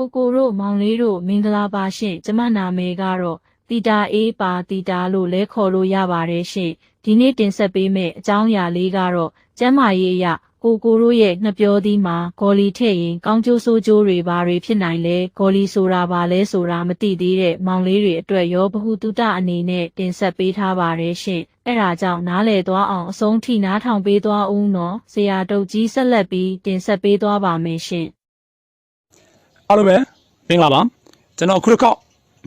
ကိုကိုတို့မောင်လေးတို့မင်္ဂလာပါရှင်ကျမနာမည်ကတော့တီတာအေးပါတီတာလို့လဲခေါ်လို့ရပါတယ်ရှင်ဒီနေ့တင်ဆက်ပေးမယ့်အကြောင်းအရာလေးကတော့ကျမ်းမာရေးအရကိုကိုတို့ရဲ့နှပြောသီးမှာဂေါ်လီထည့်ရင်ကောင်းကျိုးဆိုးကျိုးတွေဘာတွေဖြစ်နိုင်လဲဂေါ်လီဆိုတာဘာလဲဆိုတာမသိသေးတဲ့မောင်လေးတွေအတွက်ရောဘ ഹു တုတအနေနဲ့တင်ဆက်ပေးထားပါတယ်ရှင်အဲ့ဒါကြောင့်နားလည်သွားအောင်အဆုံးထိနားထောင်ပေးသွားဦးနော်ဆရာတုတ်ကြီးဆက်လက်ပြီးတင်ဆက်ပေးသွားပါမယ်ရှင် အားလုံးပဲမင်္ဂလာပါကျွန်တော်ခုတစ်ခေါက်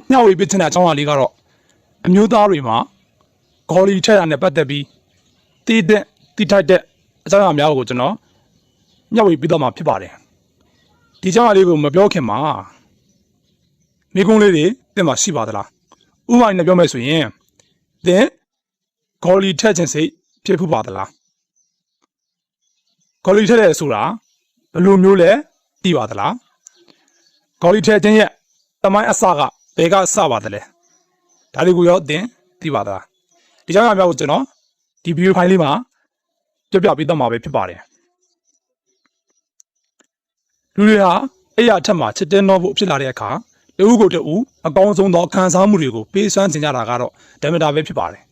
မျှဝေပေးချင်တဲ့အကြောင်းအရာလေးကတော့အမျိုးသားတွေမှာဂေါ်လီထက်တာနဲ့ပတ်သက်ပြီးတည်တဲ့တည်ထိုက်တဲ့အကြောင်းအရာများကိုကျွန်တော်မျှဝေပေးတော့မှာဖြစ်ပါတယ်ဒီအကြောင်းအရာလေးကိုမပြောခင်မှာမိကုန်းလေးတွေတင်မှာရှိပါသလားဥပမာနဲ့ပြောမယ်ဆိုရင်သင်ဂေါ်လီထက်ခြင်းစိတ်ဖြစ်ဖို့ပါသလားဂေါ်လီထက်တဲ့ဆိုတာဘယ်လိုမျိုးလဲသိပါသလား ဂေါ်လီထဲချင်းရဲ့တမိုင်းအစကဘယ်ကစပါတယ်လဲဒါတွေကိုရောအသင်သိပါသလားဒီကြောင့်အများကိုကျွန်တော်ဒီဗီဒီယိုဖိုင်လေးမှာပြပြပေးတော့မှာပဲဖြစ်ပါတယ်လူတွေဟာအဲ့ရအထက်မှာချစ်တဲ့တော့ဖို့ဖြစ်လာတဲ့အခါတဦးကိုတဦးအကောင်းဆုံးသောခံစားမှုတွေကိုပေးစွမ်းချင်ကြတာကတော့ဓမ္မတာပဲဖြစ်ပါတယ်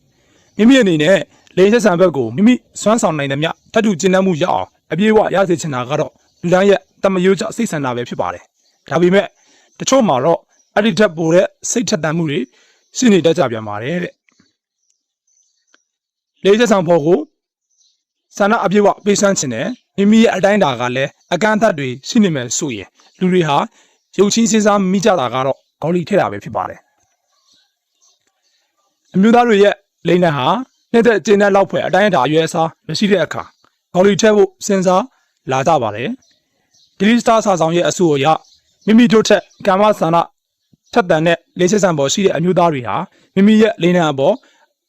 မိမိအနေနဲ့လေဆက်ဆံဘက်ကိုမိမိစွမ်းဆောင်နိုင်တဲ့မြတ်တတ်တူကျင့်တတ်မှုရအောင်အပြည့်အဝရစေချင်တာကတော့လူတိုင်းရဲ့တမယိုးကြစိတ်ဆန္ဒပဲဖြစ်ပါတယ် ဒါပေမဲ့တချို့မှာတော့အဲ့ဒီထက်ပိုတဲ့စိတ်ထက်သန်မှုတွေရှိနေတတ်ကြပြန်ပါတယ်တဲ့လေးချက်ဆောင်ဖို့ကိုဆန္ဒအပြည့်အဝပေးစမ်းခြင်းနဲ့မိမိရဲ့အတိုင်းအတာကလည်းအကန့်အသတ်တွေရှိနေမယ်ဆိုရင်လူတွေဟာရုပ်ချင်းစဉ်းစားမိကြတာကတော့ဂေါလီထည့်တာပဲဖြစ်ပါတယ်အမျိုးသားတွေရဲ့လိမ့်နဲ့ဟာနှစ်သက်ကျင်းတဲ့လောက်ဖွယ်အတိုင်းအတာအရွယ်အစားမရှိတဲ့အခါဂေါလီထည့်ဖို့စဉ်းစားလာကြပါတယ်ဒီလီစတာစာဆောင်ရဲ့အဆိုအရ မိမိတို့ထက်ကာမဆန္ဒထက်တန်တဲ့လေးချက်ဆံပေါ်ရှိတဲ့အမျိုးသားတွေဟာမိမိရဲ့လိန်နံအပေါ်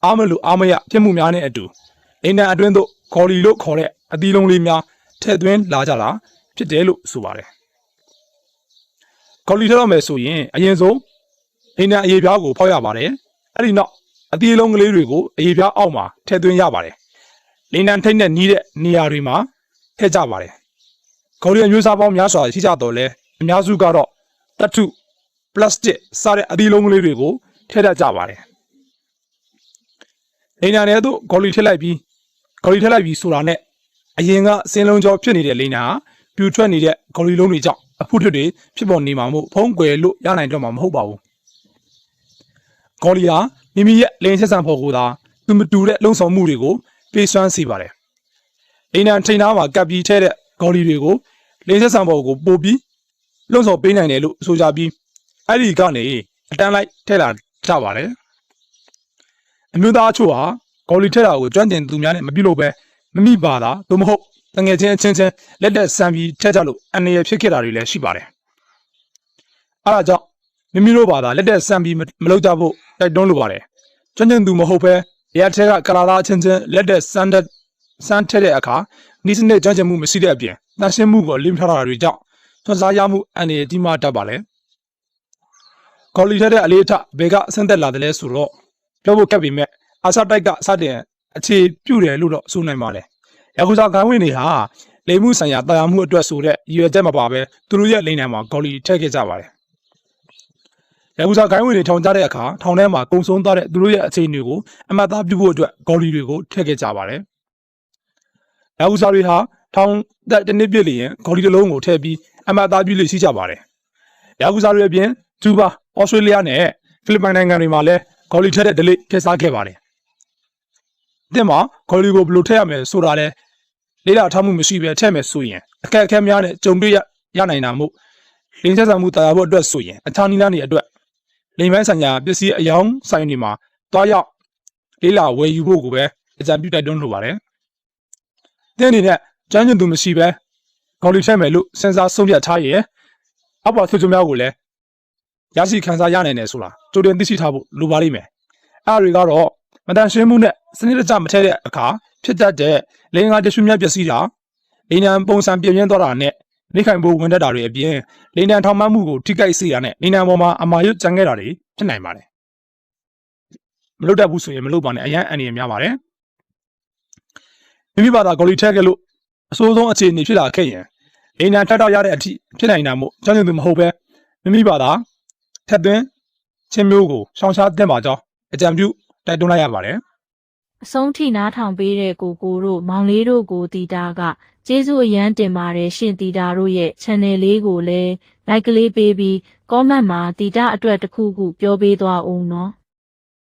အားမလို့အားမရပြစ်မှုများနဲ့အတူလိန်နံအတွင်းသို့ခေါ်လီလို့ခေါ်တဲ့အသီးလုံးလေးများထည့်သွင်းလာကြတာဖြစ်တယ်လို့ဆိုပါတယ်ခေါ်လီထည့်တော့မယ်ဆိုရင်အရင်ဆုံးလိန်နံအရေးပြားကိုဖောက်ရပါတယ်အဲ့ဒီနောက်အသီးလုံးကလေးတွေကိုအရေးပြားအောက်မှာထည့်သွင်းရပါတယ်လိန်နံထိတ်နဲ့နီးတဲ့နေရာတွေမှာထည့်ကြပါတယ်ဂေါ်ရီအမျိုးအစားပေါင်းများစွာရှိကြတော့လဲ အများစုကတော့တတ်ထုပလတ်စတစ်စတဲ့အသီးလုံးကလေးတွေကိုထည့်တတ်ကြပါတယ်။လိန်နာနဲ့တို့ဂေါ်ရီထည့်လိုက်ပြီးဂေါ်ရီထည့်လိုက်ပြီးဆိုတာနဲ့အရင်ကစင်းလုံးကြောဖြစ်နေတဲ့လိန်နာကပြူထွက်နေတဲ့ဂေါ်ရီလုံးတွေကြောင့်အဖုထစ်တွေဖြစ်ပေါ်နေမှာမို့ဖုံးကွယ်လို့ရနိုင်တော့မှာမဟုတ်ပါဘူး။ဂေါ်ရီဟာမိမိရဲ့လိန်ဆက်ဆံဖို့ကိုသာသူမတူတဲ့လုံဆောင်မှုတွေကိုပေးစွမ်းစေပါတယ်။လိန်နံထိန်သားမှာကပ်ပြီးထဲတဲ့ဂေါ်လီတွေကိုလင်းဆက်ဆံပေါ်ကိုပို့ပြီး လွန့်စော်ပေးနိုင်တယ်လို့ဆိုကြပြီးအဲ့ဒီကနေအတန်းလိုက်ထဲလာကြပါတယ်အမျိုးသားအချို့ဟာဂေါ်လီထဲတာကိုကျွမ်းကျင်သူများနဲ့မပြုတ်လို့ပဲမမိပါတာသို့မဟုတ်တငယ်ချင်းအချင်းချင်းလက်တက်ဆံပြီးထဲကြလို့အနေရဖြစ်ခဲ့တာတွေလည်းရှိပါတယ်အဲ့ဒါကြောင့်မိမိတို့ဘာသာလက်တက်ဆံပြီးမလုပ်ကြဖို့တိုက်တွန်းလိုပါတယ်ကျွမ်းကျင်သူမဟုတ်ပဲရတဲ့ကကလာလာချင်းချင်းလက်တက်ဆန်တဲ့စမ်းထက်တဲ့အခါနီးစနစ်ကြမ်းကြမ်းမှုမရှိတဲ့အပြင်နှရှင်းမှုကိုလင်းထားတာတွေကြောင့် သွန်စားရမှုအန္တရာယ်ကြီးမားတတ်ပါလေ။ကော်လီထက်တဲ့အလေးအထဘယ်ကအဆင့်သက်လာတယ်လဲဆိုတော့ပြောဖို့ခက်ပေမဲ့အာဆာတိုက်ကစတင်အခြေပြုတယ်လို့တော့ဆိုနိုင်ပါလေ။ယခုစားခိုင်းဝင်တွေဟာလိမ်မှုဆိုင်ရာတာယာမှုအတွက်ဆိုတဲ့ရည်ရွယ်ချက်မပါပဲသူတို့ရဲ့လိမ်နံမှာကော်လီထည့်ခဲ့ကြပါတယ်။ယခုစားခိုင်းဝင်တွေထောင်ကြတဲ့အခါထောင်ထဲမှာကုံဆုံးသွားတဲ့သူတို့ရဲ့အခြေအနေကိုအမှတ်သားပြုဖို့အတွက်ကော်လီတွေကိုထည့်ခဲ့ကြပါတယ်။ရာဟုစာတွေဟာထောင်သက်တစ်နှစ်ပြည့်လျင်ဂေါ်လီတစ်လုံးကိုထည့်ပြီး အမှတ်အသားပြုလို့ရှိကြပါတယ်။ရာဟုစာတွေအပြင်ကျူဘာ၊ဩစတြေးလျနဲ့ဖိလစ်ပိုင်နိုင်ငံတွေမှာလည်းဂေါ်လီထည့်တဲ့ဒလိထည့်စားခဲ့ပါတယ်။တဲ့မှာဂေါ်လီကိုဘယ်လိုထည့်ရမလဲဆိုတာလဲလေးလာထားမှုမရှိဘဲထည့်မယ်ဆိုရင်အခက်အခဲများနဲ့ကြုံတွေ့ရရနိုင်တာမို့လင်းဆက်ဆံမှုတာယာဖို့အတွက်ဆိုရင်အခြားနည်းလမ်းတွေအတွက်လိမ်ပိုင်းဆိုင်ရာပစ္စည်းအယောင်ဆိုင်တွေမှာတွားရောက်လေးလာဝယ်ယူဖို့ကိုပဲအကြံပြုတိုက်တွန်းလိုပါတယ်။တင်းအနေနဲ့ကျန်းကျင်သူမရှိပဲ ဂေါ်လီထက်မယ်လို့စဉ်းစားဆုံးဖြတ်ထားရင်အပေါ်ဆွေးချိုးများကိုလည်းရရှိခံစားရနိုင်တယ်ဆိုတာကြိုတင်သိရှိထားဖို့လိုပါလိမ့်မယ်။အဲဒါတွေကတော့မတန်ရှင်းမှုနဲ့စနစ်တကျမထည့်တဲ့အခါဖြစ်တတ်တဲ့လင်္ကာတ िश မြတ်ပျက်စီးတာလိန်နံပုံစံပြင်းပြင်းသွားတာနဲ့နေခိုင်ဖို့ဝင်တတ်တာတွေအပြင်လိန်နံထောင်မှမှုကိုထိခိုက်စေတာနဲ့လိန်နံပေါ်မှာအမာရွတ်ကြံခဲ့တာတွေဖြစ်နိုင်ပါတယ်။မလုပ်တတ်ဘူးဆိုရင်မလုပ်ပါနဲ့အရန်အန္တရာယ်များပါတယ်။မိမိဘာသာဂေါ်လီထည့်ခဲ့လို့အဆိုးဆုံးအခြေအနေဖြစ်လာခဲ့ရင် အိမ်နာထပ်တော့ရတဲ့အထိဖြစ်နိုင်တာမို့ကျောင်းကျင်သူမဟုတ်ပဲမိမိဘာသာထက်သွင်းချင်းမျိုးကိုရှောင်ရှားသင့်ပါကြောင်းအကြံပြုတိုက်တွန်းလိုက်ရပါတယ်အဆုံးထိနားထောင်ပေးတဲ့ကိုကိုတို့မောင်လေးတို့ကိုတီတာကကျေးဇူးအရန်တင်ပါတယ်ရှင်တီတာတို့ရဲ့ channel လေးကိုလည်း like ကလေးပေးပြီး comment မှာတီတာအတွက်တစ်ခုခုပြောပေးသွားအောင်နော်